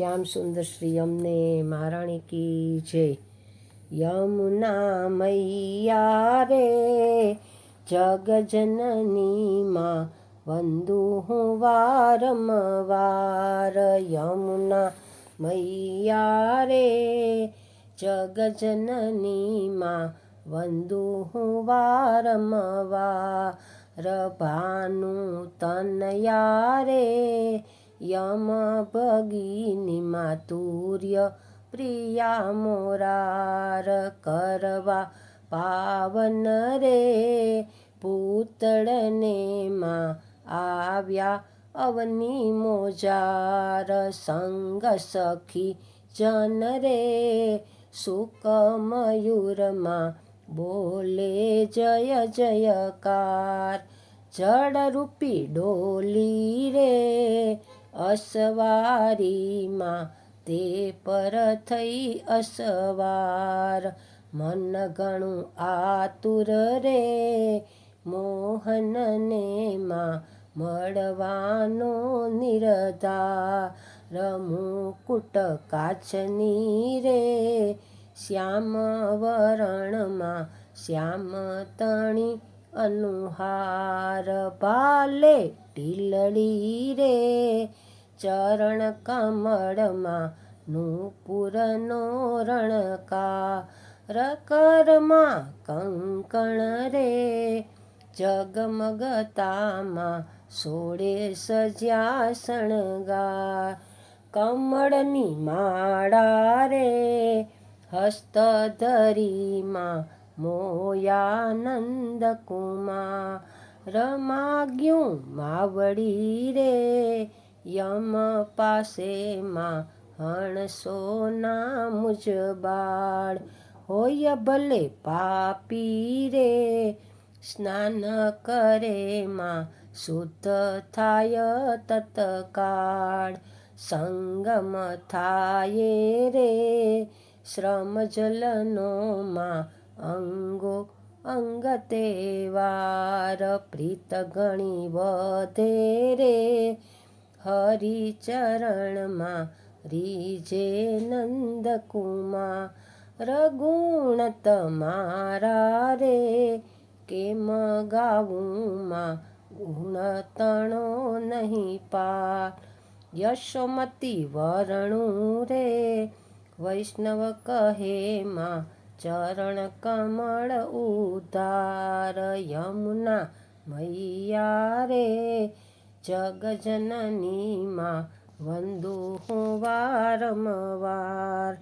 શ્યામ સુંદર શ્રી, અમને મહારાણી કી જય. યમુના મૈયા રે જગજનની માં વંદુ હું વારંવાર. યમુના મૈયા રે જગજનની માં વંદુ હું વારંવાર. ભાનુ તનયા રે યમ ભગીની માતુર્ય પ્રિયા મોરાર કરવા પાવન રે. પૂતળને માં આવ્યા અવની મોજાર સંગ સખી જન રે. સુક બોલે જય જયકાર જળરૂપી ડોલી રે. અસવારીમાં તે પર થઈ અસવાર. મન ઘણું આતુર રે, મોહનને માં મળવાનો નિરધાર. મુકુટ કાચની રે શ્યામ વરણમાં શ્યામ તણી અનુહાર. ભાલે ટીલડી રે ચરણ કમળમાં નૂપુરનો રણકાર કરમાં કંકણ રે. જગમગતામાં સોળે સજ્યા શણગાર કમળની માળા રે. હસ્ત ધરીમાં મોયાનંદ કુમાર રમાગ્યું માવડી રે. યમ પાસેમાં હણસોના મુજબાળ હોય ભલે પાપી રે, સ્નાન કરે માં શુદ્ધ થાય તત્કાળ. સંગમ થાય રે, શ્રમ જલનો માં અંગો અંગ તહેવાર પ્રીત ગણી વધે રે હરિચરણમાં રીજે નંદકુમા રગુણ તમારા રે, કેમ ગાવુંમાં ગુણ તણો નહીં પાર? યશોમતી વરણું રે, વૈષ્ણવ કહે માં, ચરણ કમળ ઉધાર, યમુના મૈયા રે જગજનની માં વંદુ હું વારંવાર